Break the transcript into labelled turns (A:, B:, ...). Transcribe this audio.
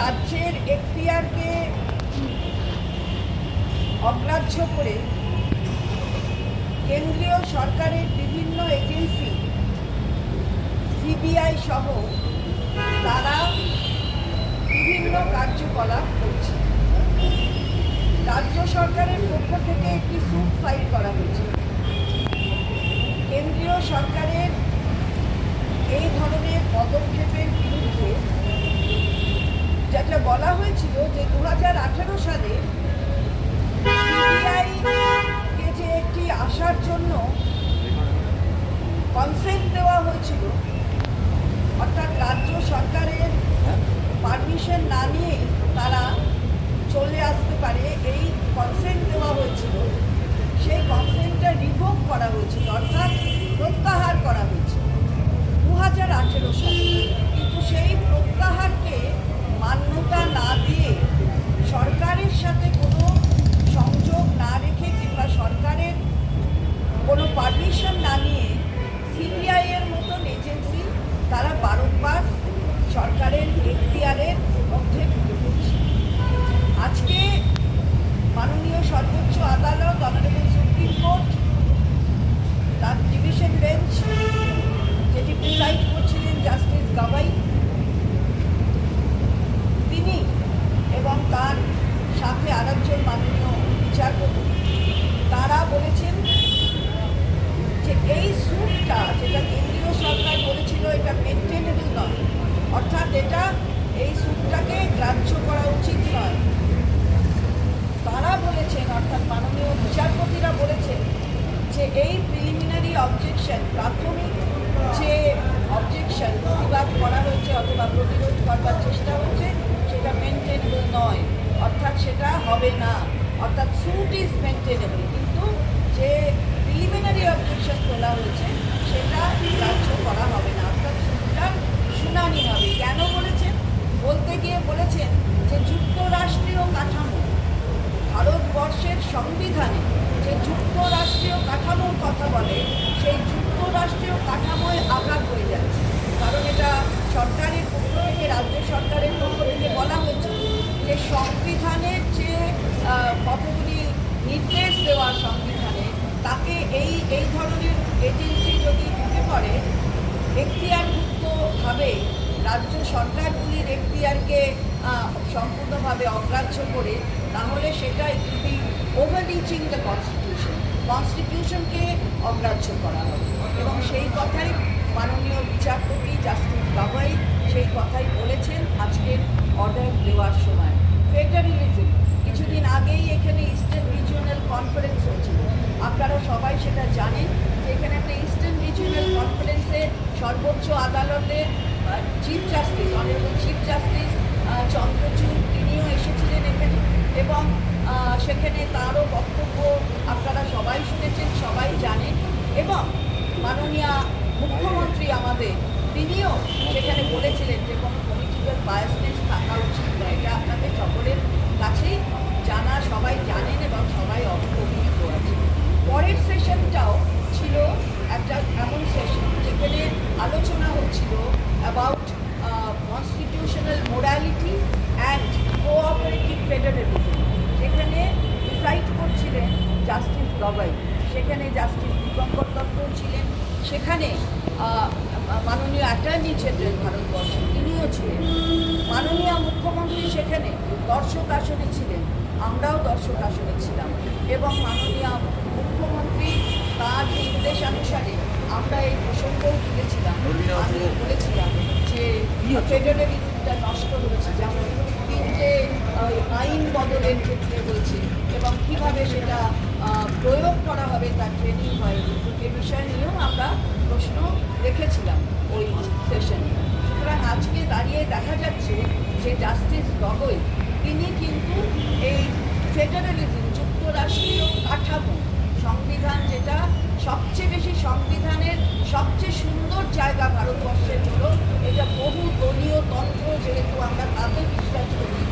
A: রাজ্যের এখতিয়ারকে অগ্রাহ্য করে কেন্দ্রীয় সরকারের বিভিন্ন এজেন্সি, সিবিআই সহ তারা বিভিন্ন কার্যকলাপ করছে। রাজ্য সরকারের পক্ষ থেকে একটি স্যুট ফাইল করা হয়েছে। কেন্দ্রীয় সরকারের এই ধরনের বলা হয়েছিল যে দু হাজার আঠারো সালে সিবিআই কে যে একটি আসার জন্য কনসেন্ট দেওয়া হয়েছিল, অর্থাৎ রাজ্য সরকারের পারমিশন না নিয়ে তারা চলে আসতে পারে, এই কনসেন্ট দেওয়া হয়েছিল। সেই কনসেন্টটা রিভোক করা হয়েছিল, অর্থাৎ প্রত্যাহার করা তার সাথে আর একজন মাননীয় বিচারপতি তারা বলেছেন যে এই স্যুটটা যেটা কেন্দ্রীয় সরকার বলেছিল এটা মেনটেনেবল নয়। অর্থাৎ এটা এই স্যুটটাকে গ্রাহ্য করা উচিত নয়। তারা বলেছেন, অর্থাৎ মাননীয় বিচারপতিরা বলেছেন যে এই প্রিলিমিনারি অবজেকশন প্রাথমিক যে অবজেকশন প্রতিবাদ করা হয়েছে অথবা প্রতিরোধ করবার চেষ্টা হচ্ছে সেটা মেনটেনেবল নয় অর্থাৎ সেটা হবে না। অর্থাৎ স্যুট ইজ মেনটেনেবল কিন্তু যে প্রিলিমিনারি অবজেকশন তোলা হয়েছে, সেটা গ্রাহ্য করা হবে না। অর্থাৎ স্যুটটার শুনানি হবে। কেন বলেছেন? বলতে গিয়ে বলেছেন যে যুক্তরাষ্ট্রীয় কাঠামো, ভারতবর্ষের সংবিধানে যে যুক্তরাষ্ট্রীয় কাঠামোর কথা বলে, সেই যুক্তরাষ্ট্রীয় কাঠামোয় আঘাত হয়ে যাচ্ছে। কারণ এটা সরকারের পক্ষ থেকে, রাজ্য সরকারের পক্ষ থেকে বলা হয়েছে যে সংবিধানের কতগুলি নির্দেশ দেওয়া সংবিধানে তাকে এই এই ধরনের এজেন্সি যদি ঢুকে পড়ে, এখতিয়ারভুক্তভাবে রাজ্য সরকারগুলির এখতিয়ারকে সম্পূর্ণভাবে অগ্রাহ্য করে, তাহলে সেটা একটি ওভার রিচিং দ্য কনস্টিটিউশন কনস্টিটিউশনকে অগ্রাহ্য করা হবে। এবং সেই কথাই মাননীয় বিচারপতি জাস্টিস গাভাই সেই কথাই বলেছেন আজকের অর্ডার দেওয়ার সময়। ফেডারেলিজম কিছুদিন আগেই এখানে ইস্টার্ন রিজিওনাল কনফারেন্স হয়েছিল। আপনারা সবাই সেটা জানেন যে এখানে একটা ইস্টার্ন রিজিওনাল কনফারেন্সে সর্বোচ্চ আদালতের chief justice honourable chief justice Chandrachud, তিনিও এসেছিলেন এখানে। এবং সেখানে তারও বক্তব্য আপনারা সবাই শুনেছেন, সবাই জানেন। এবং মাননীয় মুখ্যমন্ত্রী আমাদের, তিনিও সেখানে বলেছিলেন যে কোনো পলিটিক্যাল বায়াসনেস থাকা উচিত নয় এটা আপনাদের সকলের হচ্ছিল about constitutional morality and cooperative federalism যেখানে ডিসাইড করছিলেন জাস্টিস গবাই সেখানে জাস্টিস দীপঙ্কর দত্ত ছিলেন, সেখানে মাননীয় অ্যাটর্নি জেনারেল ভারতবর্ষের তিনিও ছিলেন। মাননীয় মুখ্যমন্ত্রী সেখানে দর্শক আসনে ছিলেন, আমরাও দর্শক আসনে ছিলাম এবং মাননীয় মুখ্যমন্ত্রী তার নির্দেশানুসারে আমরা এই প্রসঙ্গও তুলেছিলাম আমি বলেছিলাম যে ফেডারেলিজমটা নষ্ট হচ্ছে যেমন তিনটে আহ, আইন বদলের ক্ষেত্রে হয়েছে এবং কীভাবে সেটা প্রয়োগ করা হবে তার ট্রেনিং হয়নি এ বিষয় নিয়েও আমরা প্রশ্ন রেখেছিলাম ওই সেশনে সুতরাং আজকে দাঁড়িয়ে দেখা যাচ্ছে যে জাস্টিস গগৈ তিনি কিন্তু এই ফেডারেলিজম যুক্তরাষ্ট্রীয় কাঠামো সংবিধান সবচেয়ে বেশি সংবিধানের সবচেয়ে সুন্দর জায়গা ভারতবর্ষের হলো এটা বহু দলীয় তন্ত্র যেহেতু আমরা তাতে বিশ্বাস করি।